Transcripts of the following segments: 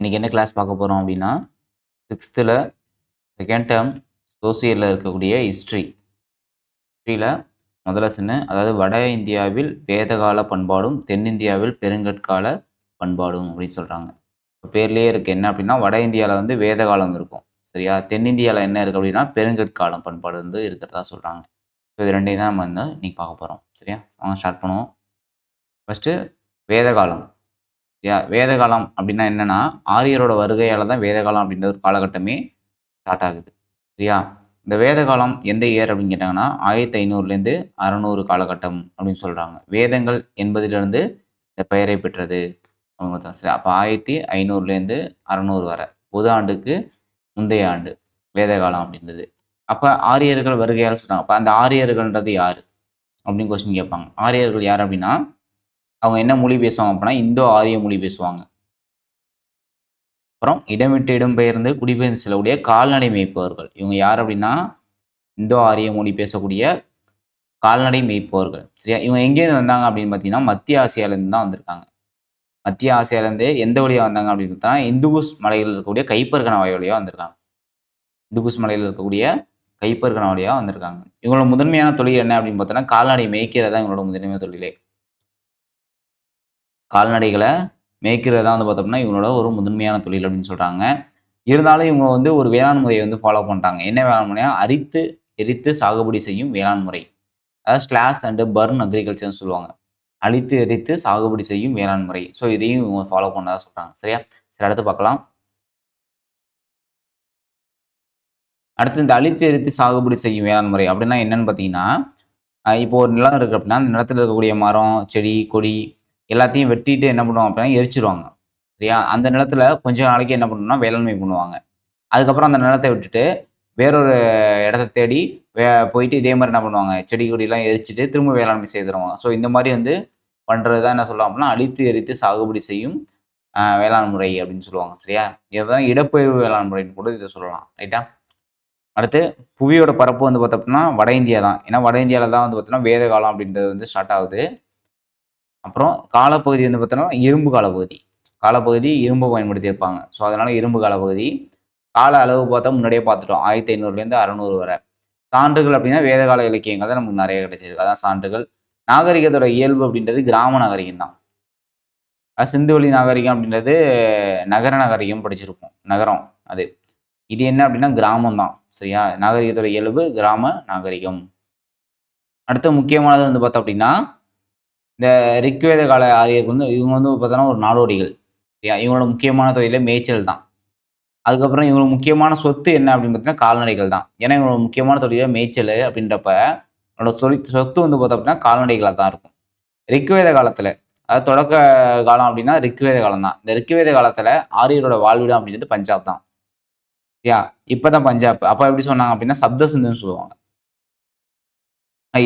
இன்றைக்கி என்ன கிளாஸ் பார்க்க போகிறோம் அப்படின்னா சிக்ஸ்த்தில் செகண்ட் டேர்ம் சோசியலில் இருக்கக்கூடிய ஹிஸ்ட்ரி ஹிஸ்ட்ரியில் முதல்ல சின்ன அதாவது வட இந்தியாவில் வேதகால பண்பாடும் தென்னிந்தியாவில் பெருங்கற்கால பண்பாடும் அப்படின்னு சொல்கிறாங்க இப்போ பேர்லேயே இருக்குது என்ன அப்படின்னா வட இந்தியாவில் வந்து வேதகாலம் இருக்கும். சரியா? தென்னிந்தியாவில் என்ன இருக்குது அப்படின்னா பெருங்கற்காலம் பண்பாடு வந்து இருக்கிறதா சொல்கிறாங்க ஸோ இது ரெண்டையும் தான் நம்ம வந்து இன்னைக்கு பார்க்க போகிறோம் சரியா? வாங்க ஸ்டார்ட் பண்ணுவோம். ஃபஸ்ட்டு வேதகாலம். வேதகாலம் அப்படின்னா என்னன்னா ஆரியரோட வருகையால் தான் வேதகாலம் அப்படின்ற ஒரு காலகட்டமே ஸ்டார்ட் ஆகுது. சரியா? இந்த வேதகாலம் எந்த இயர் அப்படின்னு கேட்டாங்கன்னா ஆயிரத்தி ஐநூறுலேருந்து அறநூறு காலகட்டம் அப்படின்னு சொல்கிறாங்க வேதங்கள் என்பதிலிருந்து இந்த பெயரை பெற்றது அவங்க சரி அப்போ ஆயிரத்தி ஐநூறுலேருந்து அறநூறு வரை. புது ஆண்டுக்கு முந்தைய ஆண்டு வேதகாலம் அப்படின்றது. அப்போ ஆரியர்கள் வருகையால் சொல்கிறாங்க அப்போ அந்த ஆரியர்கள்ன்றது யார்? அப்படின்னு கொஸ்டின் கேட்பாங்க. ஆரியர்கள் யார் அப்படின்னா அவங்க என்ன மொழி பேசுவாங்க அப்படின்னா இந்தோ ஆரிய மொழி பேசுவாங்க. அப்புறம் இடமிட்டு இடம்பெயர்ந்து குடிபெயர்ந்து செல்லக்கூடிய கால்நடை மேய்ப்பவர்கள். இவங்க யார் அப்படின்னா இந்தோ ஆரிய மொழி பேசக்கூடிய கால்நடை மேய்ப்பவர்கள். சரியா? இவங்க எங்கேருந்து வந்தாங்க அப்படின்னு பார்த்தீங்கன்னா மத்திய ஆசியாவிலேருந்து தான் வந்திருக்காங்க. மத்திய ஆசியாவிலேருந்து எந்த வழியாக வந்தாங்க அப்படின்னு பார்த்தா இந்துகுஸ் மலையில் இருக்கக்கூடிய கைப்பர்கன கணவாய் வழியாக வந்திருக்காங்க. இந்துகுஸ் மலையில் இருக்கக்கூடிய கைப்பர்கன வழியாக வந்திருக்காங்க. இவங்களோட முதன்மையான தொழில் என்ன அப்படின்னு பார்த்தோன்னா கால்நடை மேய்க்கிறது தான் இவங்களோட முதன்மையான தொழிலே. கால்நடைகளை மேய்க்கிறது தான் வந்து பார்த்தோம்னா இவங்களோட ஒரு முதன்மையான தொழில் அப்படின்னு சொல்கிறாங்க இருந்தாலும் இவங்க வந்து ஒரு வேளாண் முறையை வந்து ஃபாலோ பண்ணுறாங்க என்ன வேளாண் முறையாக அரித்து எரித்து சாகுபடி செய்யும் வேளாண் முறை. அதாவது ஸ்லாஷ் அண்டு பர்ன் அக்ரிகல்ச்சர்னு சொல்லுவாங்க. அழித்து எரித்து சாகுபடி செய்யும் வேளாண் முறை. ஸோ இதையும் இவங்க ஃபாலோ பண்ணதாக சொல்கிறாங்க சரியா? சரி அடுத்து பார்க்கலாம். அடுத்து இந்த அழித்து எரித்து சாகுபடி செய்யும் வேளாண் முறை அப்படின்னா என்னன்னு பார்த்தீங்கன்னா இப்போ ஒரு நிலம் இருக்குது அப்படின்னா அந்த நிலத்தில் இருக்கக்கூடிய மரம் செடி கொடி எல்லாத்தையும் வெட்டிட்டு என்ன பண்ணுவாங்க அப்படின்னா எரிச்சிருவாங்க. சரியா? அந்த நிலத்துல கொஞ்ச நாளைக்கு என்ன பண்ணணும்னா வேளாண்மை பண்ணுவாங்க. அதுக்கப்புறம் அந்த நிலத்தை விட்டுட்டு வேறொரு இடத்த தேடி வே போயிட்டு இதே மாதிரி என்ன பண்ணுவாங்க செடி கொடியெல்லாம் எரிச்சிட்டு திரும்ப வேளாண்மை செய்துருவாங்க. ஸோ இந்த மாதிரி வந்து பண்ணுறது தான் என்ன சொல்லுவாங்க அப்படின்னா அழித்து எரித்து சாகுபடி செய்யும் வேளாண் முறை அப்படின்னு சொல்லுவாங்க. சரியா? இதுதான் இடப்பெயர்வு வேளாண் முறைன்னு கூட இதை சொல்லலாம். ரைட்டா அடுத்து புவியோட பரப்பு வந்து பார்த்தோம்னா வட இந்தியா தான். ஏன்னா வட இந்தியாவில் தான் வந்து பார்த்தோம்னா வேத காலம் அப்படின்றது வந்து ஸ்டார்ட் ஆகுது. அப்புறம் காலப்பகுதி வந்து பார்த்தோன்னா இரும்பு காலப்பகுதி. காலப்பகுதி இரும்பு பயன்படுத்தியிருப்பாங்க. ஸோ அதனால் இரும்பு காலப்பகுதி. கால அளவு பார்த்தா முன்னாடியே பார்த்துட்டோம். ஆயிரத்தி ஐநூறுலேருந்து அறநூறு வரை. சான்றுகள் அப்படின்னா வேதகால இலக்கியங்கள் தான் நமக்கு நிறைய கிடைச்சிருக்கு. அதான் சான்றுகள். நாகரிகத்தோட இயல்பு அப்படின்றது கிராம நாகரிகம் தான். சிந்துவெளி நாகரிகம் அப்படின்றது நகர நாகரிகம் படிச்சிருப்போம். நகரம் அது. இது என்ன அப்படின்னா கிராமம் தான். சரியா? நாகரிகத்தோட இயல்பு கிராம நாகரிகம். அடுத்த முக்கியமானது வந்து பார்த்தோம் அப்படின்னா இந்த ரிக்வேத கால ஆரியருக்கு வந்து இவங்க வந்து பார்த்தோன்னா ஒரு நாடோடிகள் சரியா இவங்களோட முக்கியமான தொழிலே மேய்ச்சல் தான். அதுக்கப்புறம் இவங்களோட முக்கியமான சொத்து என்ன அப்படின்னு பார்த்தீங்கன்னா கால்நடைகள் தான். ஏன்னா இவங்களோட முக்கியமான தொழிலே மேய்ச்சல் அப்படின்றப்ப இவங்களோட தொழில் சொத்து வந்து பார்த்தோம் அப்படின்னா கால்நடைகளாக தான் இருக்கும். ரிக்வேத காலத்தில் அதாவது தொடக்க காலம் அப்படின்னா ரிக்வேத காலம் தான். இந்த ரிக்வேத காலத்தில் ஆரியரோட வாழ்விடம் அப்படின்றது பஞ்சாப் தான். யா இப்போ தான் பஞ்சாப். அப்போ எப்படி சொன்னாங்க அப்படின்னா சப்தசிந்துன்னு சொல்லுவாங்க.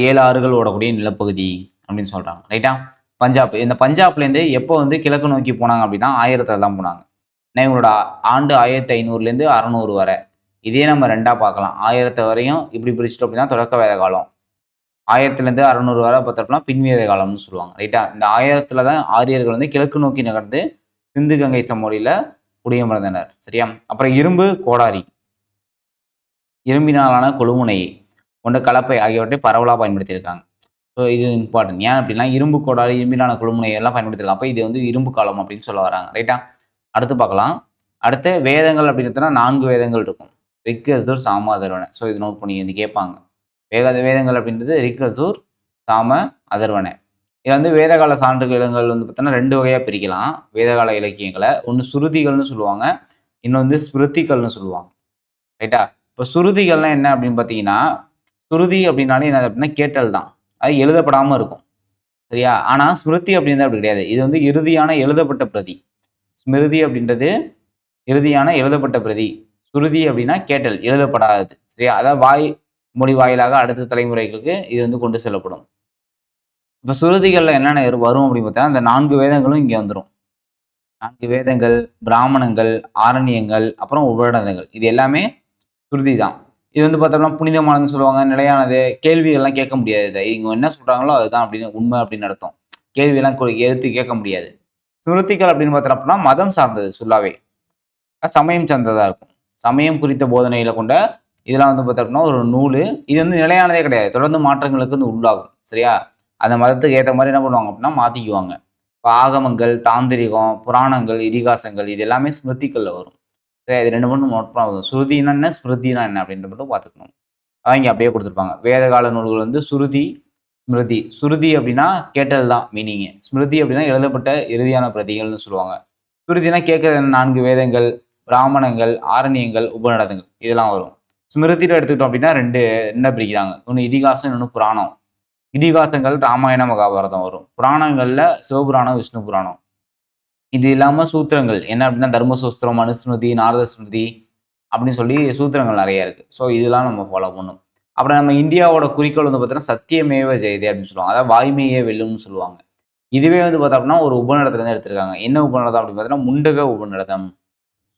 ஏழு ஆறுகள் ஓடக்கூடிய நிலப்பகுதி. அப்படின்னு சொல்கிறாங்க ரைட்டா பஞ்சாப் இந்த பஞ்சாப்லேருந்து எப்போ வந்து கிழக்கு நோக்கி போனாங்க அப்படின்னா ஆயிரத்தில் தான் போனாங்க. ஏன்னா இவங்களோட ஆண்டு ஆயிரத்தி ஐநூறுலேருந்து அறநூறு வரை. இதே நம்ம ரெண்டாக பார்க்கலாம். ஆயிரத்து வரையும் இப்படி பிடிச்சிட்டோம் அப்படின்னா தொடக்க வேத காலம். ஆயிரத்துலேருந்து அறநூறு வரை பார்த்தோம்னா பின்வேத காலம்னு சொல்லுவாங்க. ரைட்டா இந்த ஆயிரத்தில் தான் ஆரியர்கள் வந்து கிழக்கு நோக்கி நகர்ந்து சிந்து கங்கை சமொழியில் குடியமர்ந்தனர். சரியா? அப்புறம் இரும்பு கோடாரி. இரும்பினாலான கொழுமுனை கொண்ட கலப்பை ஆகியவற்றை பரவலாக பயன்படுத்தியிருக்காங்க. ஸோ இது இம்பார்ட்டன்ட் ஏன் அப்படின்னா இரும்பு கோடால் இரும்பினான குழுமுனை எல்லாம் அப்போ இது வந்து இரும்பு காலம் அப்படின்னு சொல்ல வராங்க. ரைட்டா அடுத்து பார்க்கலாம். அடுத்து வேதங்கள் அப்படின்னு நான்கு வேதங்கள் இருக்கும். ரிக் அசூர் சாம அதர்வன. ஸோ இது நோட் பண்ணி வந்து கேட்பாங்க. வேத வேதங்கள் அப்படின்றது ரிக் அசூர் சாம அதர்வனை. இதில் வந்து வேதகால சான்றுகள் வந்து பார்த்தோன்னா ரெண்டு வகையாக பிரிக்கலாம். வேதகால இலக்கியங்களை. ஒன்று சுருதிகள்னு சொல்லுவாங்க. இன்னொன்று ஸ்மிருதிகள்னு சொல்லுவாங்க. ரைட்டா இப்போ சுருதிகள்லாம் என்ன அப்படின்னு பார்த்தீங்கன்னா சுருதி அப்படின்னாலே என்ன அப்படின்னா கேட்டல் தான். அது எழுதப்படாமல் இருக்கும். சரியா? ஆனால் ஸ்மிருதி அப்படின்றது அப்படி கிடையாது. இது வந்து இறுதியான எழுதப்பட்ட பிரதி. ஸ்மிருதி அப்படின்றது இறுதியான எழுதப்பட்ட பிரதி. சுருதி அப்படின்னா கேட்டல் எழுதப்படாதது. சரியா? அதாவது வாய் மொழி வாயிலாக அடுத்த தலைமுறைகளுக்கு இது வந்து கொண்டு செல்லப்படும். இப்போ சுருதிகளில் என்னென்ன வரும் அப்படின்னு பார்த்தா அந்த நான்கு வேதங்களும் இங்கே வந்துடும் நான்கு வேதங்கள் பிராமணங்கள் ஆரண்யங்கள் அப்புறம் உபரணங்கள் இது எல்லாமே சுருதி தான். இது வந்து பார்த்தோம்னா புனிதமானதுன்னு சொல்லுவாங்க நிலையானது. கேள்விகள்லாம் கேட்க முடியாது இதை. இவங்க என்ன சொல்கிறாங்களோ அதுதான் அப்படின்னு உண்மை அப்படின்னு நடத்தும் கேள்வியெல்லாம் எடுத்து கேட்க முடியாது. சுருத்திகள் அப்படின்னு பார்த்தோம்னா மதம் சார்ந்தது சுல்லாவே. சமயம் சார்ந்ததாக இருக்கும். சமயம் குறித்த போதனையில் கொண்ட இதெல்லாம் வந்து பார்த்தோம்னா ஒரு நூல். இது வந்து நிலையானதே கிடையாது. தொடர்ந்து மாற்றங்களுக்கு வந்து உள்ளாகும். சரியா? அந்த மதத்துக்கு ஏற்ற மாதிரி என்ன பண்ணுவாங்க அப்படின்னா மாற்றிக்குவாங்க இப்போ ஆகமங்கள் தாந்திரிகம் புராணங்கள் இதிகாசங்கள் இது எல்லாமே ஸ்மிருதிகளில் வரும். சரி இது ரெண்டு மட்டும் நோட் பண்ண சுருதினா என்ன ஸ்மிருதினா என்ன அப்படின்ற மட்டும் பார்த்துக்கணும். அவங்க அப்படியே கொடுத்துருப்பாங்க. வேதகால நூல்கள் வந்து சுருதி ஸ்மிருதி. சுருதி அப்படின்னா கேட்டல் தான் மீனிங்கு ஸ்மிருதி அப்படின்னா எழுதப்பட்ட இறுதியான பிரதிகள்னு சொல்லுவாங்க. சுருதினா கேட்கறது நான்கு வேதங்கள் பிராமணங்கள் ஆரண்யங்கள் உபநடதங்கள். இதெல்லாம் வரும். ஸ்மிருதியில் எடுத்துக்கிட்டோம் அப்படின்னா ரெண்டு என்ன பிரிக்கிறாங்க? ஒன்று இதிகாசம் இன்னொன்று புராணம். இதிகாசங்கள் ராமாயண மகாபாரதம் வரும். புராணங்களில் சிவபுராணம் விஷ்ணு புராணம். இது இல்லாமல் சூத்திரங்கள். என்ன அப்படின்னா தர்மசூஸ்திரம் அனுஸ்மிருதி நாரத ஸ்மிருதி அப்படின்னு சொல்லி சூத்திரங்கள் நிறைய இருக்குது ஸோ இதெல்லாம் நம்ம ஃபாலோ பண்ணும் அப்புறம் நம்ம இந்தியாவோட குறிக்கோள் வந்து பார்த்தீங்கன்னா சத்தியமேவ ஜெயதே அப்படின்னு சொல்லுவாங்க. அதாவது வாய்மையே வெல்லும்னு சொல்லுவாங்க. இதுவே வந்து பார்த்தோம் அப்படின்னா ஒரு உபநடத்துலேருந்து எடுத்திருக்காங்க. என்ன உபநடதம் அப்படின்னு பார்த்தீங்கன்னா முண்டக உபநிடதம்.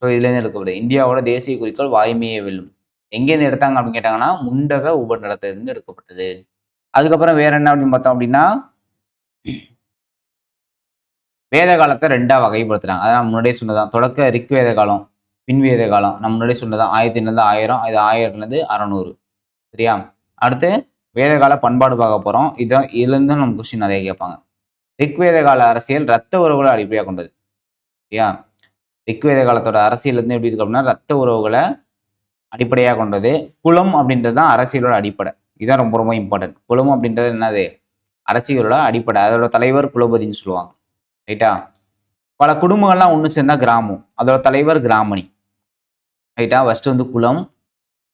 ஸோ இதுலேருந்து எடுக்கப்படுது. இந்தியாவோட தேசிய குறிக்கோள் வாய்மையே வெல்லும். எங்கேருந்து எடுத்தாங்க அப்படின்னு கேட்டாங்கன்னா முண்டக உபநிடத்திலிருந்து எடுக்கப்பட்டது. அதுக்கப்புறம் வேற என்ன அப்படின்னு பார்த்தோம் அப்படின்னா வேத காலத்தை ரெண்டா வகைப்படுத்துறாங்க. அதான் முன்னாடியே சொன்னதான் தொடக்க ரிக் வேத காலம் பின் வேத காலம் நம்ம முன்னாடியே சொன்னதான் ஆயிரத்திலேருந்து ஆயிரம் இது ஆயிரத்துலேருந்து அறநூறு. சரியா? அடுத்து வேதகால பண்பாடு பார்க்க போகிறோம் இதான் இதுலேருந்து நம்ம கொஸ்டின் நிறைய கேட்பாங்க. ரிக்வேத கால அரசியல் ரத்த உறவுகளை அடிப்படையாக கொண்டது. சரியா? ரிக்வேத காலத்தோட அரசியல் வந்து எப்படி இருக்கு அப்படின்னா ரத்த உறவுகளை அடிப்படையாக கொண்டது. குலம் அப்படின்றது தான் அரசியலோட அடிப்படை. இதுதான் ரொம்ப ரொம்ப இம்பார்ட்டன்ட் குலம் அப்படின்றது என்னது? அரசியலோட அடிப்படை. அதோட தலைவர் குலபதின்னு சொல்லுவாங்க. ரைட்டா? பல குடும்பங்கள்லாம் ஒன்று சேர்ந்தா கிராமம். அதோட தலைவர் கிராமணி. ரைட்டா? ஃபஸ்ட்டு வந்து குலம்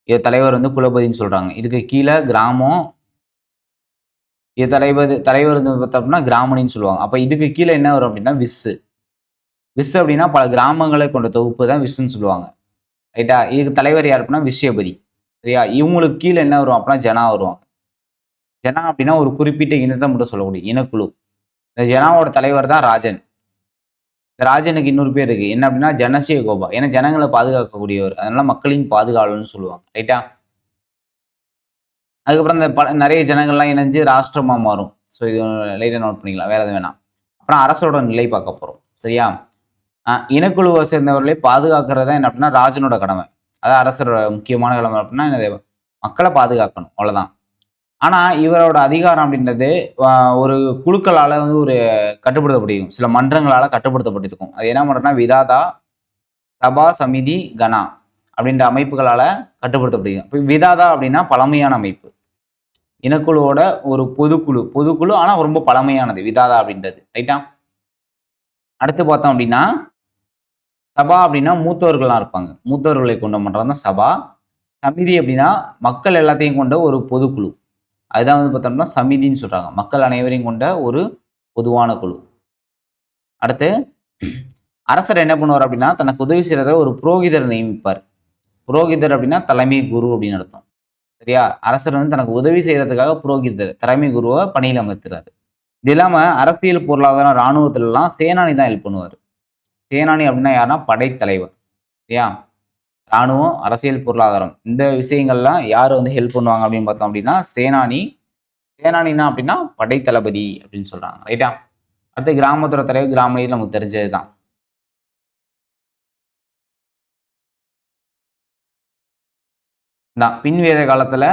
இது தலைவர் வந்து குலபதின்னு சொல்கிறாங்க இதுக்கு கீழே கிராமம். இது தலைவர் தலைவர் வந்து பார்த்தோம்னா கிராமணின்னு சொல்லுவாங்க. அப்போ இதுக்கு கீழே என்ன வரும் அப்படின்னா விஸ்ஸு விஸ் அப்படின்னா பல கிராமங்களை கொண்ட தொகுப்பு தான் விஸ்ன்னு சொல்லுவாங்க. ரைட்டா? இதுக்கு தலைவர் யார் அப்படின்னா விஷயபதி சரியா? இவங்களுக்கு கீழே என்ன வரும் அப்படின்னா ஜனா வருவாங்க. ஜனா அப்படின்னா ஒரு குறிப்பிட்ட இனத்தை மட்டும் சொல்லக்கூடிய இனக்குழு. இந்த ஜனாவோட தலைவர் தான் ராஜன். ராஜனுக்கு இன்னொரு பேர் இருக்கு. என்ன அப்படின்னா ஜனசிய கோபா ஏன்னா ஜனங்களை பாதுகாக்கக்கூடியவர். அதனால மக்களின் பாதுகாவலன்னு சொல்லுவாங்க. ரைட்டா அதுக்கப்புறம் இந்த பல நிறைய ஜனங்கள்லாம் இணைஞ்சு ராஷ்டிரமா மாறும். ஸோ இது லைட்டாக நோட் பண்ணிக்கலாம். வேற எதுவும் வேணாம். அப்புறம் அரசோட நிலை பார்க்க போகிறோம் சரியா? ஆஹ் இனக்குழுவை சேர்ந்தவர்களை பாதுகாக்கிறது தான் என்ன அப்படின்னா ராஜனோட கடமை. அதாவது அரசரோட முக்கியமான கடமை. அப்படின்னா மக்களை பாதுகாக்கணும். அவ்வளோதான் ஆனால் இவரோட அதிகாரம் அப்படின்றது ஒரு குழுக்களால் வந்து ஒரு கட்டுப்படுத்தப்பட்டிருக்கும். சில மன்றங்களால் கட்டுப்படுத்தப்பட்டிருக்கும். அது என்ன பண்ணுறேன்னா விதாதா தபா சமிதி கனா அப்படின்ற அமைப்புகளால் கட்டுப்படுத்தப்படுகிறது இப்போ விதாதா அப்படின்னா பழமையான அமைப்பு. இனக்குழுவோட ஒரு பொதுக்குழு. பொதுக்குழு ஆனால் ரொம்ப பழமையானது விதாதா அப்படின்றது. ரைட்டா அடுத்து பார்த்தோம் அப்படின்னா சபா அப்படின்னா மூத்தவர்கள்லாம் இருப்பாங்க. மூத்தவர்களை கொண்ட மன்றம் தான் சபா. சமிதி அப்படின்னா மக்கள் எல்லாத்தையும் கொண்ட ஒரு பொதுக்குழு. அதுதான் வந்து பார்த்தோம்னா சமிதின்னு சொல்றாங்க. மக்கள் அனைவரையும் கொண்ட ஒரு பொதுவான குழு. அடுத்து அரசர் என்ன பண்ணுவார் அப்படின்னா தனக்கு உதவி செய்கிறத ஒரு புரோகிதர் நியமிப்பார். புரோகிதர் அப்படின்னா தலைமை குரு அப்படின்னு அர்த்தம். சரியா? அரசர் வந்து தனக்கு உதவி செய்யறதுக்காக புரோகிதர் தலைமை குருவை பணியில் அமர்த்துறாரு. இது இல்லாமல் அரசியல் பொருளாதாரம் இராணுவத்துல எல்லாம் சேனானி தான் ஹெல்ப் பண்ணுவார். சேனானி அப்படின்னா யாருன்னா படைத்தலைவர். சரியா? ராணுவம் அரசியல் பொருளாதாரம். இந்த விஷயங்கள்லாம் யார் வந்து ஹெல்ப் பண்ணுவாங்க அப்படின்னு பார்த்தோம் அப்படின்னா சேனானி. சேனானினா அப்படின்னா படைத்தளபதி அப்படின்னு சொல்றாங்க ரைட்டா அடுத்து கிராமத்துற தலைவர் கிராமணியில் நமக்கு தெரிஞ்சது தான் தான் பின்வேத காலத்தில்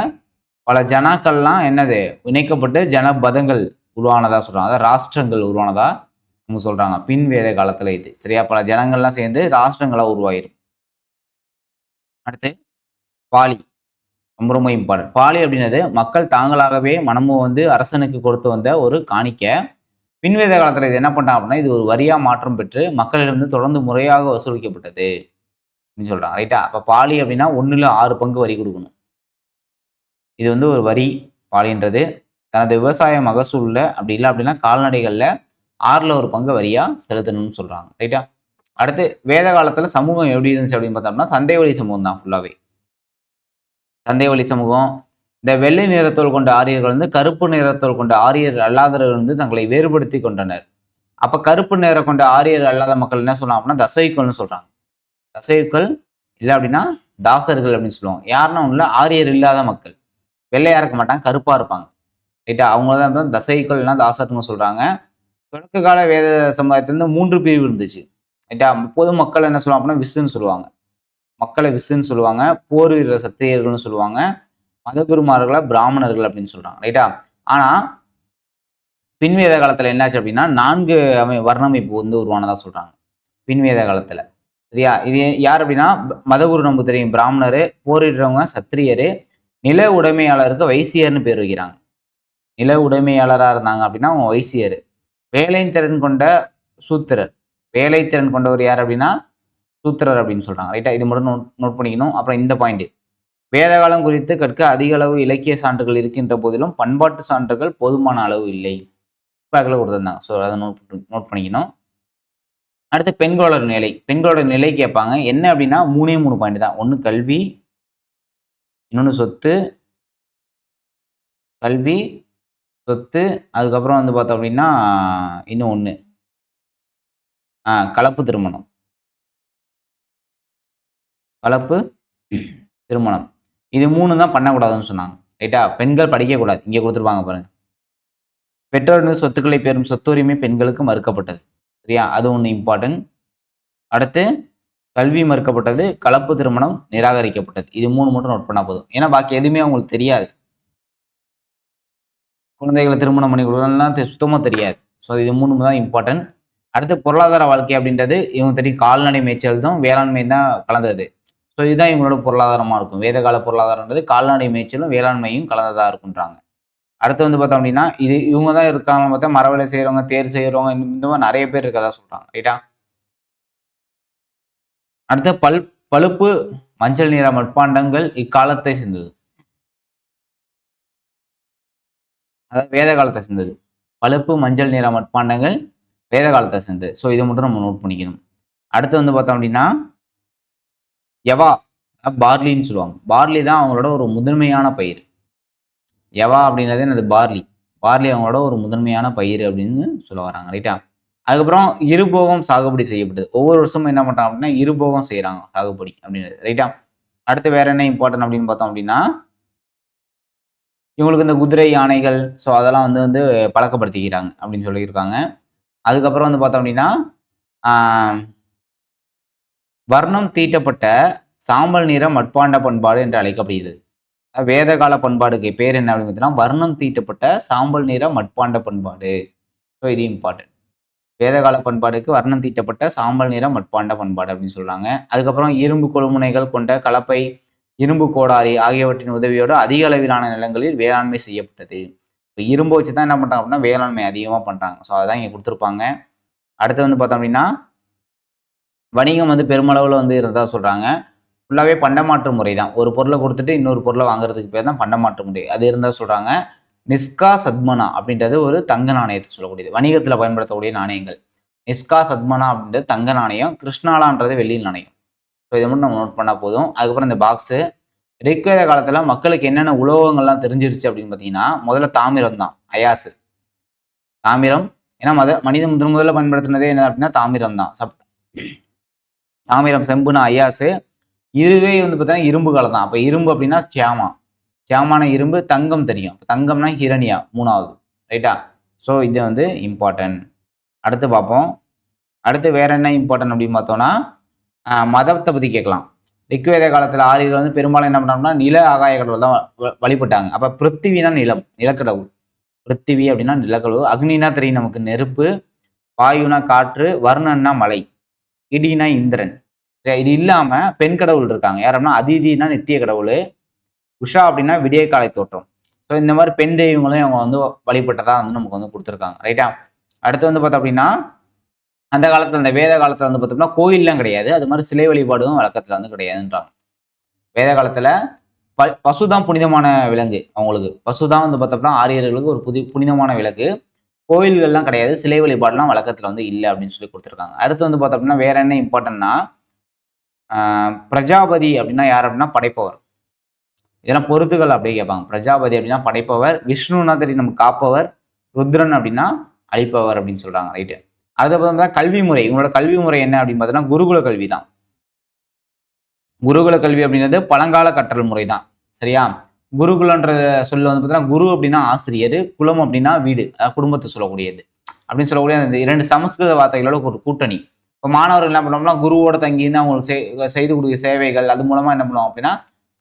பல ஜனாக்கள்லாம் என்னது? இணைக்கப்பட்டு ஜனபதங்கள் உருவானதாக சொல்கிறாங்க அதாவது ராஷ்டிரங்கள் உருவானதாக நம்ம சொல்கிறாங்க பின் வேத இது. சரியா? பல ஜனங்கள்லாம் சேர்ந்து ராஷ்டிரங்களாக உருவாயிரும் அடுத்து பாலி. ரொம்ப ரொம்ப இம்பார்ட்டன்ட் பாலி அப்படின்னது மக்கள் தாங்களாகவே மனமும் வந்து அரசனுக்கு கொடுத்து வந்த ஒரு காணிக்க. பின்வேத காலத்தில் இது என்ன பண்ணாங்க அப்படின்னா இது ஒரு வரியா மாற்றம் பெற்று மக்களிடமிருந்து தொடர்ந்து முறையாக வசூலிக்கப்பட்டது அப்படின்னு சொல்றாங்க. ரைட்டா அப்போ பாலி அப்படின்னா ஒன்றில் ஆறு பங்கு வரி கொடுக்கணும். இது வந்து ஒரு வரி பாலின்றது. தனது விவசாய மகசூலில் அப்படி இல்லை அப்படின்னா கால்நடைகளில் ஆறுல ஒரு பங்கு வரியா செலுத்தணும்னு சொல்றாங்க. ரைட்டா அடுத்து வேத காலத்துல சமூகம் எப்படி இருந்துச்சு அப்படின்னு பார்த்தோம்னா தந்தை வழி சமூகம் தான் ஃபுல்லாவே தந்தை வழி சமூகம் இந்த வெள்ளை நிறத்தோல் கொண்ட ஆரியர்கள் வந்து கருப்பு நிறத்தோல் கொண்ட ஆரியர் அல்லாதவர்கள் வந்து தங்களை வேறுபடுத்தி கொண்டனர். அப்ப கருப்பு நிறம் கொண்ட ஆரியர் அல்லாத மக்கள் என்ன சொல்றாங்க அப்படின்னா தசைக்கள்னு சொல்றாங்க. தசைக்கள் இல்லை அப்படின்னா தாசர்கள் அப்படின்னு சொல்லுவாங்க. யாருன்னா ஒண்ணுல ஆரியர் இல்லாத மக்கள். வெள்ளையா இருக்க மாட்டாங்க கருப்பா இருப்பாங்க. ரைட்டா? அவங்க தான் தசைக்கள்னா தாசர்னு சொல்றாங்க. தொடக்க கால வேத சமுதாயத்திலிருந்து மூன்று பிரிவு இருந்துச்சு. பொதுமக்கள் என்ன சொல்லுவாங்க அப்படின்னா விசுன்னு சொல்லுவாங்க. மக்களை விசுன்னு சொல்லுவாங்க போர் வீரர் சத்திரியர்கள்னு சொல்லுவாங்க மதகுருமார்களை பிராமணர்கள் அப்படின்னு சொல்றாங்க ரைட்டா? ஆனா பின்வேத காலத்துல என்னாச்சு அப்படின்னா நான்கு அமை வர்ணமைப்பு வந்து உருவானதா சொல்றாங்க பின்வேத காலத்துல. சரியா? இது யார் அப்படின்னா மதகுரு நமக்கு தெரியும் பிராமணர் போரிடுறவங்க சத்திரியர் நில உடைமையாளருக்கு வைசியர்னு பேர் வைக்கிறாங்க. நில உடைமையாளராக இருந்தாங்க அப்படின்னா அவங்க வைசியர். வேலை திறன் கொண்ட சூத்திரர். வேலை திறன் கொண்டவர் யார் அப்படின்னா சூத்திரர் அப்படின்னு சொல்றாங்க. ரைட்டா இது மட்டும் நோட் நோட் பண்ணிக்கணும். அப்புறம் இந்த பாயிண்ட் வேதகாலம் குறித்து கற்க அதிக அளவு இலக்கிய சான்றுகள் இருக்கின்ற போதிலும் பண்பாட்டு சான்றுகள் போதுமான அளவு இல்லை. பேக்கில் கொடுத்துருந்தாங்க ஸோ அதை நோட் நோட் பண்ணிக்கணும். அடுத்து பெண்களோட நிலை. பெண்களோட நிலை கேட்பாங்க. என்ன அப்படின்னா மூணே மூணு பாயிண்ட் தான். ஒன்று கல்வி இன்னொன்று சொத்து. கல்வி சொத்து. அதுக்கப்புறம் வந்து பார்த்தோம் அப்படின்னா இன்னும் ஒன்று கலப்பு திருமணம். கலப்பு திருமணம். இது மூணு தான் பண்ணக்கூடாதுன்னு சொன்னாங்க. ரைட்டா பெண்கள் படிக்கக்கூடாது. இங்கே கொடுத்துருப்பாங்க பாருங்க. பெற்றோரின் சொத்துக்களை பெறும் சொத்துரிமை பெண்களுக்கு மறுக்கப்பட்டது. சரியா? அது ஒன்று இம்பார்ட்டன்ட் அடுத்து கல்வி மறுக்கப்பட்டது கலப்பு திருமணம் நிராகரிக்கப்பட்டது. இது மூணு மட்டும் நோட் பண்ணால் போதும். ஏன்னா பாக்கி எதுவுமே அவங்களுக்கு தெரியாது. குழந்தைகளை திருமணம் பண்ணி கொடுக்கலாம் சுத்தமாக தெரியாது. ஸோ இது மூணு தான் இம்பார்ட்டன்ட் அடுத்து பொருளாதார வாழ்க்கை அப்படின்றது இவங்க தெரியும் கால்நடை மேய்ச்சல் தான் வேளாண்மை தான் கலந்தது. ஸோ இதுதான் இவங்களோட பொருளாதாரமாக இருக்கும். வேதகால பொருளாதாரன்றது கால்நடை மேய்ச்சலும் வேளாண்மையும் கலந்ததாக இருக்குன்றாங்க. அடுத்து வந்து பார்த்தோம் அப்படின்னா இது இவங்க தான் இருக்காங்க பார்த்தா மரவேலை செய்கிறவங்க தேர் செய்கிறவங்க இந்த மாதிரி நிறைய பேர் இருக்கதா சொல்கிறாங்க ரைட்டா அடுத்து பல் பழுப்பு மஞ்சள் நிற மட்பாண்டங்கள் இக்காலத்தை சேர்ந்தது. அதாவது வேத காலத்தை சேர்ந்தது. பழுப்பு மஞ்சள் நிற மட்பாண்டங்கள் வேத காலத்தை சேர்ந்து. ஸோ இதை மட்டும் நம்ம நோட் பண்ணிக்கணும். அடுத்து வந்து பார்த்தோம் அப்படின்னா யவா பார்லின்னு சொல்லுவாங்க. பார்லி தான் அவங்களோட ஒரு முதன்மையான பயிர். யவா அப்படின்றது என்னது? பார்லி. பார்லி அவங்களோட ஒரு முதன்மையான பயிர் அப்படின்னு சொல்ல வராங்க ரைட்டா அதுக்கப்புறம் இருபோகம் சாகுபடி செய்யப்படுது. ஒவ்வொரு வருஷமும் என்ன பண்ணுறாங்க அப்படின்னா இருபோகம் செய்கிறாங்க சாகுபடி அப்படின்றது ரைட்டா அடுத்து வேற என்ன இம்பார்ட்டன்ட் அப்படின்னு பார்த்தோம் அப்படின்னா இவங்களுக்கு இந்த குதிரை யானைகள் ஸோ அதெல்லாம் வந்து வந்து பழக்கப்படுத்திக்கிறாங்க அப்படின்னு சொல்லியிருக்காங்க. அதுக்கப்புறம் வந்து பார்த்தோம் அப்படின்னா வர்ணம் தீட்டப்பட்ட சாம்பல் நிற மட்பாண்ட பண்பாடு என்று அழைக்கப்படுகிறது. வேதகால பண்பாடுக்கு பேர் என்ன அப்படின்னு பார்த்தீங்கன்னா வர்ணம் தீட்டப்பட்ட சாம்பல் நிற மட்பாண்ட பண்பாடு. ஸோ இது இம்பார்ட்டன்ட் வேதகால பண்பாடுக்கு வர்ணம் தீட்டப்பட்ட சாம்பல் நிற மட்பாண்ட பண்பாடு அப்படின்னு சொல்கிறாங்க அதுக்கப்புறம் இரும்பு கொழுமுனைகள் கொண்ட கலப்பை இரும்பு கோடாரி ஆகியவற்றின் உதவியோடு அதிக அளவிலான நிலங்களில் வேளாண்மை செய்யப்பட்டது. இப்போ இரும்பு வச்சு தான் என்ன பண்ணுறாங்க அப்படின்னா வேளாண்மை அதிகமாக பண்ணுறாங்க ஸோ அதான் இங்கே கொடுத்துருப்பாங்க. அடுத்து வந்து பார்த்தோம் அப்படின்னா வணிகம் வந்து பெருமளவில் வந்து இருந்ததாக சொல்கிறாங்க ஃபுல்லாகவே பண்டமாற்று முறை தான். ஒரு பொருளை கொடுத்துட்டு இன்னொரு பொருளை வாங்குறதுக்கு பேர் தான் பண்டமாற்று முறை. அது இருந்தால் சொல்கிறாங்க நிஸ்கா சத்மனா அப்படின்றது ஒரு தங்க நாணயத்தை சொல்லக்கூடியது. வணிகத்தில் பயன்படுத்தக்கூடிய நாணயங்கள். நிஸ்கா சத்மனா அப்படின்றது தங்க நாணயம் கிருஷ்ணாலான்றது வெள்ளி நாணயம். ஸோ இதை மட்டும் நம்ம நோட் பண்ணால் போதும். அதுக்கப்புறம் இந்த பாக்ஸு ரிக்வேத காலத்தில் மக்களுக்கு என்னென்ன உலோகங்கள்லாம் தெரிஞ்சிருச்சு அப்படின்னு பார்த்தீங்கன்னா முதல்ல தாமிரம் தான் அயாசு. தாமிரம் ஏன்னா மத மனித முதன் முதல்ல பயன்படுத்தினதே என்ன அப்படின்னா தாமிரம் தான் சப் தாமிரம் செம்புனா அயாசு. இதுவே வந்து பார்த்தீங்கன்னா இரும்பு காலம் தான் அப்போ இரும்பு அப்படின்னா சியாமா. சியாமான இரும்பு தங்கம் தெரியும். தங்கம்னா ஹிரணியா மூணாவது. ரைட்டா ஸோ இது வந்து இம்பார்ட்டன்ட் அடுத்து பார்ப்போம். அடுத்து வேற என்ன இம்பார்ட்டன்ட் அப்படின்னு பார்த்தோம்னா மதத்தை பற்றி கேட்கலாம். ரிக்வேத காலத்தில் ஆரியர்கள் வந்து பெரும்பாலும் என்ன பண்ணோம்னா நில ஆகாய கடவுள் தான் வழிபட்டாங்க. அப்போ பிருத்திவினா நிலம் நிலக்கடவுள். பிருத்திவி அப்படின்னா நிலக்கடவுள். அக்னினா தெரியும் நமக்கு நெருப்பு வாயுனா காற்று வர்ணன்னா மலை இடினா இந்திரன். இது இல்லாமல் பெண் கடவுள் இருக்காங்க. யார் அப்படின்னா அதிதினா நித்திய கடவுள். உஷா அப்படின்னா விடிய காலை தோற்றம். ஸோ இந்த மாதிரி பெண் தெய்வங்களையும் அவங்க வந்து வழிபட்டதாக வந்து நமக்கு வந்து கொடுத்துருக்காங்க. ரைட்டா அடுத்து வந்து பார்த்தோம் அப்படின்னா அந்த காலத்தில் அந்த வேத காலத்தில் வந்து பார்த்தோம்னா கோயில்லாம் கிடையாது. அது மாதிரி சிலை வழிபாடும் வழக்கத்தில் வந்து கிடையாதுன்றாங்க. வேத காலத்தில் ப பசு தான் புனிதமான விலங்கு அவங்களுக்கு. பசு தான் வந்து பார்த்தோம்னா ஆரியர்களுக்கு ஒரு புதி புனிதமான விலங்கு. கோயில்கள்லாம் கிடையாது. சிலை வழிபாடுலாம் வழக்கத்தில் வந்து இல்லை அப்படின்னு சொல்லி கொடுத்துருக்காங்க. அடுத்து வந்து பார்த்தோம் அப்படின்னா வேற என்ன இம்பார்ட்டன்னா பிரஜாபதி அப்படின்னா யார் அப்படின்னா படைப்பவர். இதெல்லாம் பொருத்துகள் அப்படியே கேட்பாங்க. பிரஜாபதி அப்படின்னா படைப்பவர் விஷ்ணுனா தெரியும் நம்ம காப்பவர் ருத்ரன் அப்படின்னா அழிப்பவர் அப்படின்னு சொல்றாங்க ரைட்டு அதுக்கப்புறம் தான் கல்வி முறை. உங்களோட கல்வி முறை என்ன அப்படின்னு பார்த்தோன்னா குருகுல கல்வி தான். குருகுல கல்வி அப்படின்றது பழங்கால கற்றல் முறை தான். சரியா? குருகுலன்ற சொல்ல வந்து பார்த்தீங்கன்னா குரு அப்படின்னா ஆசிரியர் குலம் அப்படின்னா வீடு அதாவது குடும்பத்தை சொல்லக்கூடியது. அப்படின்னு சொல்லக்கூடிய அந்த இரண்டு சமஸ்கிருத வார்த்தைகளோட ஒரு கூட்டணி. இப்போ மாணவர்கள் என்ன பண்ணோம்னா குருவோட தங்கி இருந்து அவங்களுக்கு செய்து கொடுக்க சேவைகள் அது மூலமா என்ன பண்ணுவோம் அப்படின்னா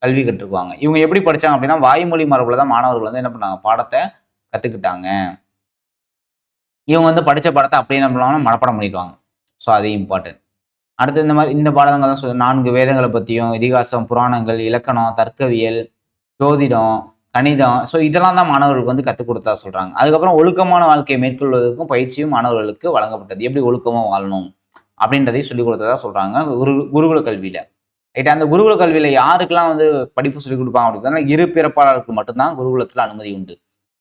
கல்வி கற்றுக்குவாங்க. இவங்க எப்படி படிச்சாங்க அப்படின்னா வாய்மொழி மரபுல தான் மாணவர்கள் வந்து என்ன பண்ணாங்க பாடத்தை கற்றுக்கிட்டாங்க இவங்க வந்து படித்த படத்தை அப்படியே நம்மளால மனப்படம் மனப்பாடம் பண்ணிடுவாங்க. ஸோ அது இம்பார்ட்டன்ட் அடுத்து இந்த மாதிரி இந்த பாடங்கள் தான் சொல்ல நான்கு வேதங்களை பற்றியும் இதிகாசம் புராணங்கள் இலக்கணம் தர்க்கவியல் ஜோதிடம் கணிதம். ஸோ இதெல்லாம் தான் மாணவர்களுக்கு வந்து கற்றுக் கொடுத்தா சொல்கிறாங்க அதுக்கப்புறம் ஒழுக்கமான வாழ்க்கையை மேற்கொள்வதற்கும் பயிற்சியும் மாணவர்களுக்கு வழங்கப்பட்டது. எப்படி ஒழுக்கமாக வாழணும் அப்படின்றதையும் சொல்லிக் கொடுத்ததா சொல்கிறாங்க குரு குருகுல கல்வியில். ரைட் அந்த குருகுல கல்வியில் யாருக்கெல்லாம் வந்து படிப்பு சொல்லிக் கொடுப்பாங்க அப்படின்னா இரு பிறப்பாளர்களுக்கு மட்டும்தான் குருகுலத்தில் அனுமதி உண்டு.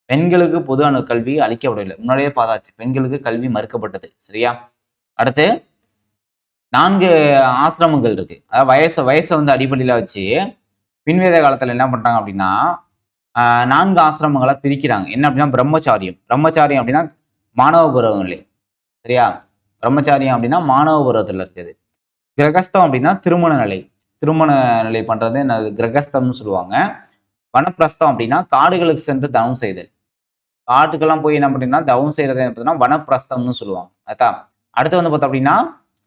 பெண்களுக்கு பொது அணு கல்வி அளிக்கப்படவில்லை முன்னாடியே பார்த்தாச்சு. பெண்களுக்கு கல்வி மறுக்கப்பட்டது. சரியா? அடுத்து நான்கு ஆசிரமங்கள் இருக்கு. அதாவது வயசு வயசை வந்து அடிப்படையில் வச்சு பின்வேத காலத்தில் என்ன பண்றாங்க அப்படின்னா நான்கு ஆசிரமங்களை பிரிக்கிறாங்க. என்ன அப்படின்னா பிரம்மச்சாரியம். பிரம்மச்சாரியம் அப்படின்னா மாணவ பருவம் நிலை சரியா? பிரம்மச்சாரியம் அப்படின்னா மாணவ பருவத்தில் இருக்குது. கிரகஸ்தம் அப்படின்னா திருமண நிலை. திருமண நிலை பண்ணுறது என்னது? கிரகஸ்தம்னு சொல்லுவாங்க. வனப்பிரஸ்தம் அப்படின்னா காடுகளுக்கு சென்று தவம் செய்தல். காட்டுக்கெல்லாம் போய் என்ன அப்படின்னா தவம் செய்யறது என்ன பார்த்தீங்கன்னா வனப்பிரஸ்தம்னு சொல்லுவாங்க. அதான் அடுத்து வந்து பார்த்தோம் அப்படின்னா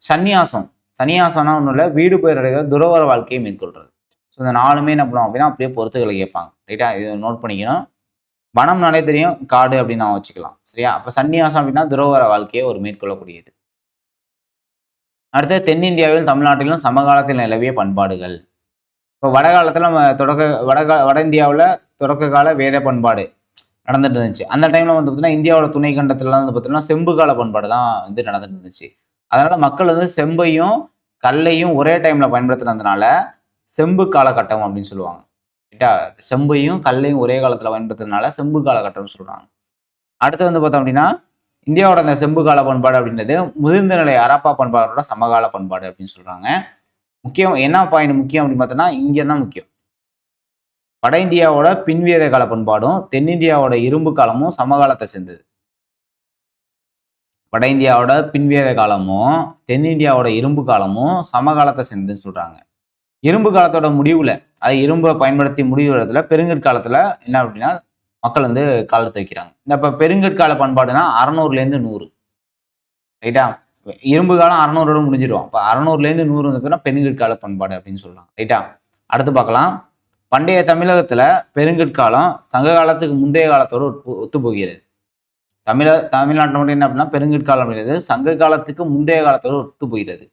சந்நியாசம் சன்னியாசம்னா ஒன்றும் இல்லை வீடு போயிடுறது துறவர வாழ்க்கையை மேற்கொள்றது. ஸோ இந்த நாலுமே என்ன பண்ணுவோம் அப்படின்னா அப்படியே பொறுத்துக்களை கேட்பாங்க. ரைட்டா இது நோட் பண்ணிக்கணும். வனம்னாலே தெரியும் காடு அப்படின்னு நான் வச்சுக்கலாம். சரியா? அப்போ சன்னியாசம் அப்படின்னா துறவர வாழ்க்கையை ஒரு மேற்கொள்ளக்கூடியது. அடுத்து தென்னிந்தியாவிலும் தமிழ்நாட்டிலும் சமகாலத்தில் நிலவிய பண்பாடுகள். இப்போ வடகாலத்தில் நம்ம தொடக்க வடகா வட இந்தியாவில் தொடக்க கால வேத பண்பாடு. நடந்துட்டு இருந்துச்சு. அந்த டைம்ல வந்து பார்த்தீங்கன்னா இந்தியாவோட துணை கண்டத்துலலாம் வந்து பார்த்தீங்கன்னா செம்பு கால பண்பாடு தான் வந்து நடந்துட்டு இருந்துச்சு. அதனால மக்கள் வந்து செம்பையும் கல்லையும் ஒரே டைம்ல பயன்படுத்துனதுனால செம்பு காலகட்டம் அப்படின்னு சொல்லுவாங்க. ரைட்டா செம்பையும் கல்லையும் ஒரே காலத்துல பயன்படுத்துறதுனால செம்பு காலகட்டம்னு சொல்றாங்க. அடுத்து வந்து பார்த்தோம் அப்படின்னா இந்தியாவோட அந்த செம்பு கால பண்பாடு அப்படின்றது முதிர்ந்த நிலை அரப்பா பண்பாடோட சமகால பண்பாடு அப்படின்னு சொல்றாங்க. முக்கியம் என்ன பாயிண்ட் முக்கியம் அப்படின்னு பார்த்தோன்னா இங்கே தான் முக்கியம். வட இந்தியாவோட பின்வேத கால பண்பாடும் தென்னிந்தியாவோட இரும்பு காலமும் சமகாலத்தை சேர்ந்தது. வட இந்தியாவோட பின்வேத காலமும் தென்னிந்தியாவோட இரும்பு காலமும் சமகாலத்தை சேர்ந்ததுன்னு சொல்றாங்க. இரும்பு காலத்தோட முடிவுல அது இரும்பை பயன்படுத்தி முடிவு இடத்துல பெருங்கற்காலத்துல என்ன அப்படின்னா மக்கள் வந்து காலத்தை வைக்கிறாங்க. இந்த இப்போ பெருங்கற்கால பண்பாடுனா அறநூறுலேருந்து நூறு. ரைட்டா? இரும்பு காலம் அறநூறோட முடிஞ்சிடும். அப்போ அறநூறுலேருந்து நூறு வந்துச்சுன்னா பெருங்கற்கால பண்பாடு அப்படின்னு சொல்லலாம் ரைட்டா? அடுத்து பார்க்கலாம். பண்டைய தமிழகத்துல பெருங்கற்காலம் சங்க காலத்துக்கு முந்தைய காலத்தோட ஒத்து போகிறது. தமிழ தமிழ்நாட்டில் மட்டும் என்ன அப்படின்னா பெருங்கற்காலம் அப்படிங்கிறது சங்க காலத்துக்கு முந்தைய காலத்தோட ஒத்து போகிறது.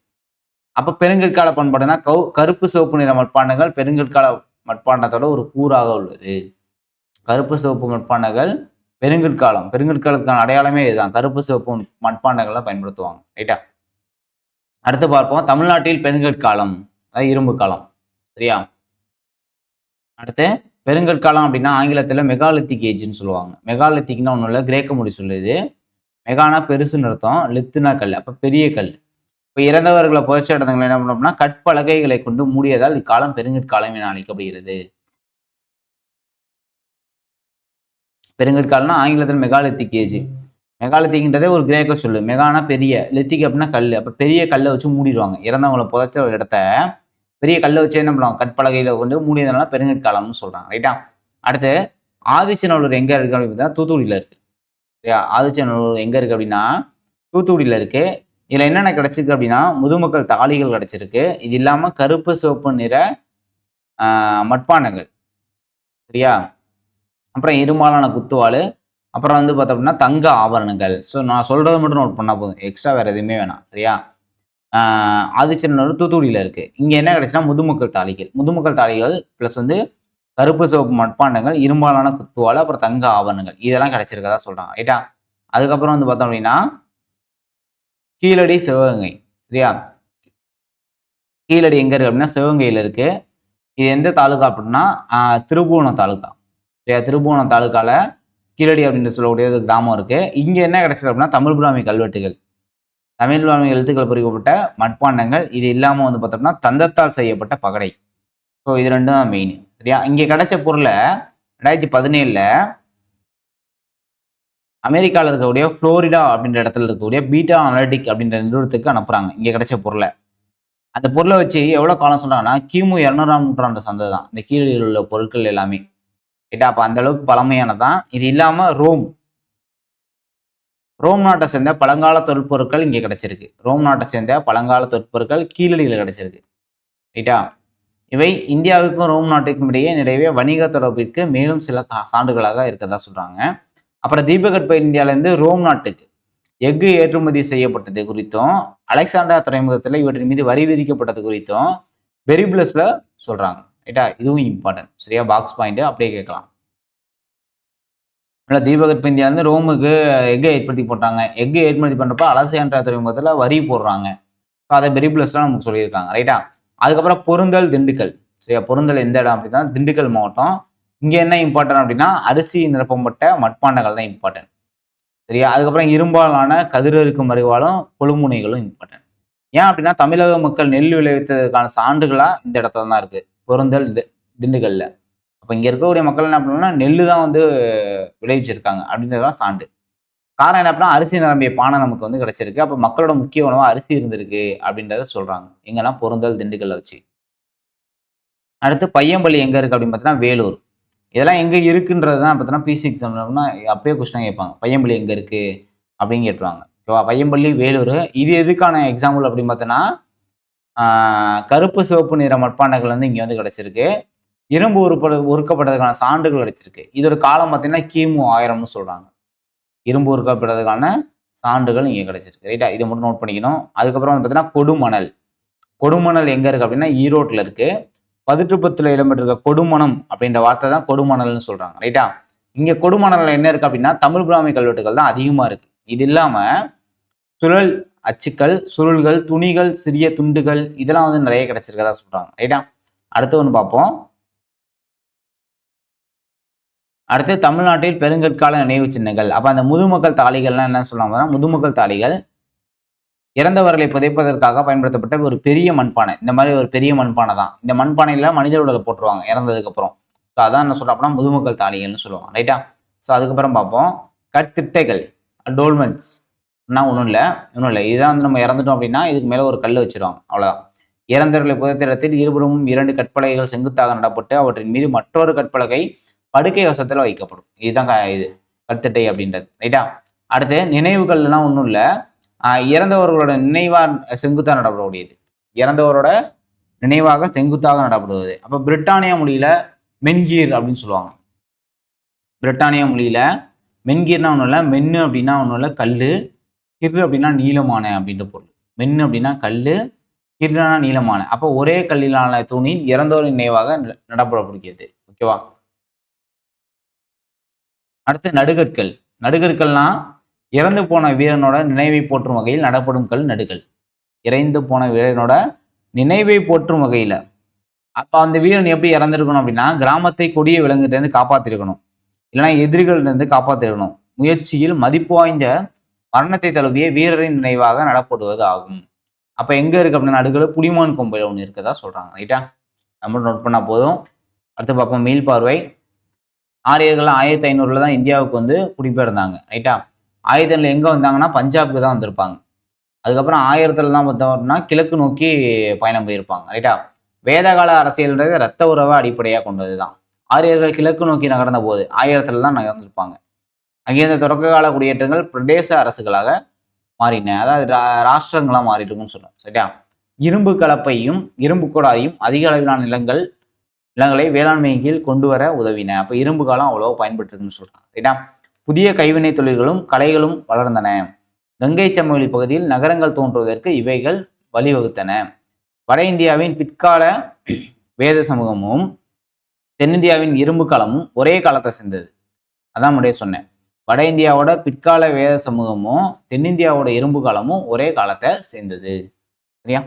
அப்ப பெருங்கற்கால பண்பாடுனா கவு கருப்பு சிவப்பு நிற மட்பாண்டங்கள் பெருங்கற்கால மட்பாண்டத்தோட ஒரு கூறாக உள்ளது. கருப்பு சிவப்பு மட்பாண்டங்கள் பெருங்கற்காலம் பெருங்கற்காலத்துக்கான அடையாளமே இதுதான். கருப்பு சிவப்பு மட்பாண்டங்களை பயன்படுத்துவாங்க. ரைட்டா? அடுத்து பார்ப்போம். தமிழ்நாட்டில் பெருங்கற்காலம் அதாவது இரும்பு காலம். சரியா? அடுத்து பெருங்கற்காலம் அப்படின்னா ஆங்கிலத்தில் மெகாலித்திக் ஏஜ்னு சொல்லுவாங்க. மெகாலித்திக்னா ஒன்றும் இல்லை கிரேக்க மொழி சொல்லுது. மெகானா பெருசுன்னு அர்த்தம் லித்துனா கல் அப்போ பெரிய கல். இப்போ இறந்தவர்களை புதைச்ச இடத்துல என்ன பண்ணோம்னா கற்பலகைகளை கொண்டு மூடியதால் இக்காலம் பெருங்கற்காலம் என அழைக்கப்படுகிறது. பெருங்கற்காலம்னா ஆங்கிலத்தில் மெகாலித்திக் ஏஜ் மெகாலித்திக்ன்றதே ஒரு கிரேக்க சொல்லு. மெகானா பெரிய லித்திக் அப்படின்னா கல் அப்போ பெரிய கல்லை வச்சு மூடிடுவாங்க. இறந்தவங்களை புதைச்ச இடத்த பெரிய கல்லை வச்சு என்ன பண்ணுவாங்க? கற்பலகையில் கொண்டு மூடியதுனால பெருங்கற்காலம்னு சொல்கிறாங்க ரைட்டா அடுத்து ஆதிச்சநல்லூர் எங்கே இருக்குது அப்படின்னு தூத்துக்குடியில் இருக்குது சரியா? ஆதிச்சநல்லூர் எங்கே இருக்குது அப்படின்னா தூத்துக்குடியில் இருக்குது இதில் என்னென்ன கிடச்சிருக்கு அப்படின்னா முதுமக்கள் தாலிகள் கிடச்சிருக்கு. இது இல்லாமல் கருப்பு சிவப்பு நிற மட்பானங்கள். மட்பாண்டங்கள் சரியா? அப்புறம் இருமாலான குத்துவாள். அப்புறம் வந்து பார்த்தோம்னா தங்க ஆபரணங்கள். ஸோ நான் சொல்கிறது மட்டும் நோட் பண்ணால் போதும். எக்ஸ்ட்ரா வேறு எதுவுமே வேணாம். சரியா? ஆதிச்சநல்லூர் தூத்துக்குடியில் இருக்கு. இங்கே என்ன கிடைச்சுன்னா முதுமக்கள் தாலிகள். முதுமக்கள் தாலிகள் ப்ளஸ் வந்து கருப்பு சிவப்பு மட்பாண்டங்கள் இரும்பாலான குத்துவாள் அப்புறம் தங்க ஆபரணங்கள். இதெல்லாம் கிடைச்சிருக்கதா சொல்றாங்க. ரைட்டா? அதுக்கப்புறம் வந்து பார்த்தோம் அப்படின்னா கீழடி சிவகங்கை. சரியா? கீழடி எங்க இருக்கு அப்படின்னா சிவகங்கையில் இருக்கு. இது எந்த தாலுகா அப்படின்னா திருபுவனம் தாலுகா. சரியா? திருபுவனம் தாலுக்காவில் கீழடி அப்படின்னு சொல்லக்கூடிய ஒரு கிராமம் இருக்கு. இங்க என்ன கிடைச்சது அப்படின்னா தமிழ் பிராமி கல்வெட்டுகள். தமிழ் வாழ்மை எழுத்துக்கள் பொறிக்கப்பட்ட மட்பாண்டங்கள் இது இல்லாமல் வந்து பார்த்தோம்னா தந்தத்தால் செய்யப்பட்ட பகடை. ஸோ இது ரெண்டும் தான் மெயின் சரியா? இங்கே கிடைச்ச பொருளை ரெண்டாயிரத்தி பதினேழில் அமெரிக்காவில் இருக்கக்கூடிய ஃப்ளோரிடா அப்படின்ற இடத்துல இருக்கக்கூடிய பீட்டா அனலிட்டிக் அப்படின்ற நிறுவனத்துக்கு அனுப்புகிறாங்க இங்கே கிடைச்ச பொருளை. அந்த பொருளை வச்சு எவ்வளோ காலம் சொல்கிறாங்கன்னா கிமு இரநூறாம் நூற்றாண்டு சந்தை தான். இந்த கீழே உள்ள பொருட்கள் எல்லாமே. ரைட்டா அப்போ அந்த அளவுக்கு பழமையானதான். இது இல்லாமல் ரோம். ரோம் நாட்டை சேர்ந்த பழங்கால தொல்பொருட்கள் இங்கே கிடைச்சிருக்கு. ரோம் நாட்டை சேர்ந்த பழங்கால தொல்பொருட்கள் கீழடியில் கிடைச்சிருக்கு. ரைட்டா? இவை இந்தியாவுக்கும் ரோம் நாட்டுக்கும் இடையே நிலவிய வணிக தொடர்பிற்கு மேலும் சில சான்றுகளாக இருக்கதா சொல்கிறாங்க அப்புறம் தீபகற்ப இந்தியாவிலேருந்து ரோம் நாட்டுக்கு எஃகு ஏற்றுமதி செய்யப்பட்டது குறித்தும் அலெக்சாண்டா துறைமுகத்தில் இவற்றின் மீது வரி விதிக்கப்பட்டது குறித்தும் பெரிபிளஸில் சொல்கிறாங்க ரைட்டா? இதுவும் இம்பார்ட்டன்ட் சரியா? பாக்ஸ் பாயிண்ட்டு அப்படியே கேட்கலாம். இல்லை தீபகற்ப வந்து ரோமுக்கு எக்கை ஏற்படுத்தி போட்டாங்க. எக்கை ஏற்படுத்தி பண்ணுறப்ப அலெக்சாண்டா துறைமுகத்தில் வரி போடுறாங்க. ஸோ அதை பெரிபிளஸ்லாம் நமக்கு சொல்லியிருக்காங்க. ரைட்டா அதுக்கப்புறம் பொருந்தல் திண்டுக்கல். சரியா? பொருந்தல் எந்த இடம் அப்படின்னா திண்டுக்கல் மாவட்டம். இங்கே என்ன இம்பார்ட்டன்ட் அப்படின்னா அரிசி நிரப்பப்பட்ட மட்பாண்டங்கள் தான் இம்பார்ட்டன்ட் சரியா? அதுக்கப்புறம் இரும்பாலான கதிரறுக்கும் மறுவாலும் கொழுமுனைகளும் இம்பார்ட்டன்ட் ஏன் அப்படின்னா தமிழக மக்கள் நெல் விளைவித்ததுக்கான சான்றுகளாக இந்த இடத்துல தான் இருக்குது பொருந்தல் தி- திண்டுக்கல்ல. அப்போ இங்கே இருக்கக்கூடிய மக்கள் என்ன பண்ணணும்னா நெல்லு தான் வந்து விளைவிச்சிருக்காங்க. அப்படின்றதுதான் சான்று. காரணம் என்ன அப்படின்னா அரிசி நிரம்பிய பானை நமக்கு வந்து கிடைச்சிருக்கு. அப்போ மக்களோட முக்கிய உணவாக அரிசி இருந்திருக்கு அப்படின்றத சொல்கிறாங்க இங்கெல்லாம் பொருந்தல் திண்டுக்கல்ல வச்சு. அடுத்து பையம்பள்ளி எங்கே இருக்குது அப்படின்னு பார்த்தீங்கன்னா வேலூர். இதெல்லாம் எங்கே இருக்குன்றது தான் பார்த்தீங்கன்னா பிசி எக்ஸாம்னா அப்பயே கொஸ்டின் கேட்பாங்க. பையம்பள்ளி எங்கே இருக்குது அப்படின்னு கேட்டுருவாங்க. ஓகேவா? பையம்பள்ளி வேலூர். இது எதுக்கான எக்ஸாம்பிள் அப்படின்னு பார்த்தோன்னா கருப்பு சிவப்பு நிற மட்பாண்டங்கள் வந்து இங்கே வந்து கிடச்சிருக்கு. இரும்பு உருப்பட உருக்கப்பட்டதுக்கான சான்றுகள் கிடைச்சிருக்கு இதோட காலம் பார்த்தீங்கன்னா கிமு ஆயிரம்னு சொல்கிறாங்க இரும்பு உருக்கப்பட்டதுக்கான சான்றுகள் இங்கே கிடைச்சிருக்கு. ரைட்டா இதை மட்டும் நோட் பண்ணிக்கணும். அதுக்கப்புறம் வந்து பார்த்தீங்கன்னா கொடுமணல். கொடுமணல் எங்கே இருக்குது அப்படின்னா ஈரோட்டில் இருக்குது பதிற்றுப்பத்தில் இடம்பெற்றிருக்க கொடுமணம் அப்படின்ற வார்த்தை தான் கொடுமணல்னு சொல்கிறாங்க ரைட்டா இங்கே கொடுமணலில் என்ன இருக்குது அப்படின்னா தமிழ் பிராமி கல்வெட்டுகள் தான் அதிகமாக இருக்குது இது இல்லாமல் சுழல் அச்சுக்கள் சுருள்கள் துணிகள் சிறிய துண்டுகள் இதெல்லாம் வந்து நிறைய கிடைச்சிருக்கதா சொல்கிறாங்க ரைட்டா அடுத்து ஒன்று பார்ப்போம். அடுத்து தமிழ்நாட்டில் பெருங்கற்கால நினைவு சின்னங்கள். அப்போ அந்த முதுமக்கள் தாளிகள்லாம் என்ன சொல்லுவாங்க முதுமக்கள் தாளிகள் இறந்தவர்களை புதைப்பதற்காக பயன்படுத்தப்பட்ட ஒரு பெரிய மண்பானை. இந்த மாதிரி ஒரு பெரிய மண்பானை தான். இந்த மண்பானையில மனித உடலை போட்டுருவாங்க இறந்ததுக்கு அப்புறம். ஸோ அதான் என்ன சொல்கிறோம் அப்படின்னா முதுமக்கள் தாளிகள்னு சொல்லுவாங்க ரைட்டா ஸோ அதுக்கப்புறம் பார்ப்போம். கற்திட்டைகள் டோல்மெண்ட்ஸ் ஒன்றும் இல்லை ஒன்றும் இல்லை. இதுதான் வந்து நம்ம இறந்துட்டோம் அப்படின்னா இதுக்கு மேலே ஒரு கல் வச்சிருவாங்க அவ்வளோதான் இறந்தவர்களை புதைத்த இடத்தில் இருபுறமும் இரண்டு கற்பலகைகள் செங்குத்தாக நடப்பட்டு அவற்றின் மீது மற்றொரு கற்பலகை படுக்கை வசத்தில் வைக்கப்படும். இதுதான் இது கற்திட்டை அப்படின்றது ரைட்டா அடுத்து நினைவுகள்லாம் ஒன்றும் இல்லை. இறந்தவர்களோட நினைவா செங்குத்தாக நடப்படக்கூடியது. இறந்தவரோட நினைவாக செங்குத்தாக நடப்படுவது. அப்போ பிரிட்டானியா மொழியில மென்கீர் அப்படின்னு சொல்லுவாங்க. பிரிட்டானியா மொழியில மென்கீர்னா ஒன்றும் இல்லை மென்னு அப்படின்னா ஒன்றும் இல்லை கல் கிர் அப்படின்னா நீளமான அப்படின்ற பொருள். மென்னு அப்படின்னா கல் கிர்னா நீளமான. அப்போ ஒரே கல்லிலான தூணில் இறந்தோரின் நினைவாக நடப்படப்படுகிறது ஓகேவா? அடுத்து நடுகற்கள். நடுகற்கள்னா இறந்து போன வீரனோட நினைவை போற்றும் வகையில் நடப்படும் கல் நடுகள் இறைந்து போன வீரனோட நினைவை போற்றும் வகையில். அப்போ அந்த வீரன் எப்படி இறந்துருக்கணும் அப்படின்னா கிராமத்தை கொடிய விலங்குகிட்டேருந்து காப்பாற்றிருக்கணும் இல்லைனா இல்லைன்னா காப்பாற்றிருக்கணும் முயற்சியில் மதிப்பு வாய்ந்த மரணத்தை தழுவிய வீரரின் நினைவாக நடப்படுவது ஆகும். அப்போ எங்கே இருக்கு அப்படின்னா நடுகள் புலிமான் கொம்பையில் ஒன்று இருக்கதா சொல்கிறாங்க ரைட்டா நம்ம நோட் பண்ணால் போதும். அடுத்து பார்ப்போம் மீள் பார்வை ஆரியர்கள்லாம் ஆயிரத்தி ஐநூறுல தான் இந்தியாவுக்கு வந்து குடிபெயர்ந்தாங்க ரைட்டா? ஆயிரத்தி ஐநூறுல எங்கே வந்தாங்கன்னா பஞ்சாபுக்கு தான் வந்திருப்பாங்க. அதுக்கப்புறம் ஆயிரத்துல தான் பார்த்தோம் அப்படின்னா கிழக்கு நோக்கி பயணம் போயிருப்பாங்க ரைட்டா? வேதகால அரசியல்ன்றது ரத்த உறவை அடிப்படையாக கொண்டது தான் ஆரியர்கள் கிழக்கு நோக்கி நகர்ந்த போது ஆயிரத்துல தான் நகர்ந்திருப்பாங்க. அங்கிருந்த தொடக்க கால குடியேற்றங்கள் பிரதேச அரசுகளாக மாறின அதாவது ரா- மாறிட்டுருக்குன்னு மாறிட்டுன்னு சரியா? இரும்பு கலப்பையும் இரும்பு கோடாரியும் அதிக அளவிலான நிலங்கள் நிலங்களை வேளாண்மை கீழ் கொண்டு வர உதவின. அப்ப இரும்பு காலம் அவ்வளோ பயன்பட்டுருக்குன்னு சொல்றாங்க ரைட்டா புதிய கைவினை தொழில்களும் கலைகளும் வளர்ந்தன. கங்கை சமவெளி பகுதியில் நகரங்கள் தோன்றுவதற்கு இவைகள் வழிவகுத்தன. வட இந்தியாவின் பிற்கால வேத சமூகமும் தென்னிந்தியாவின் இரும்பு காலமும் ஒரே காலத்தை சேர்ந்தது. அதான் முடிய சொன்னேன். வட இந்தியாவோட பிற்கால வேத சமூகமும் தென்னிந்தியாவோட இரும்பு காலமும் ஒரே காலத்தை சேர்ந்தது. சரியா?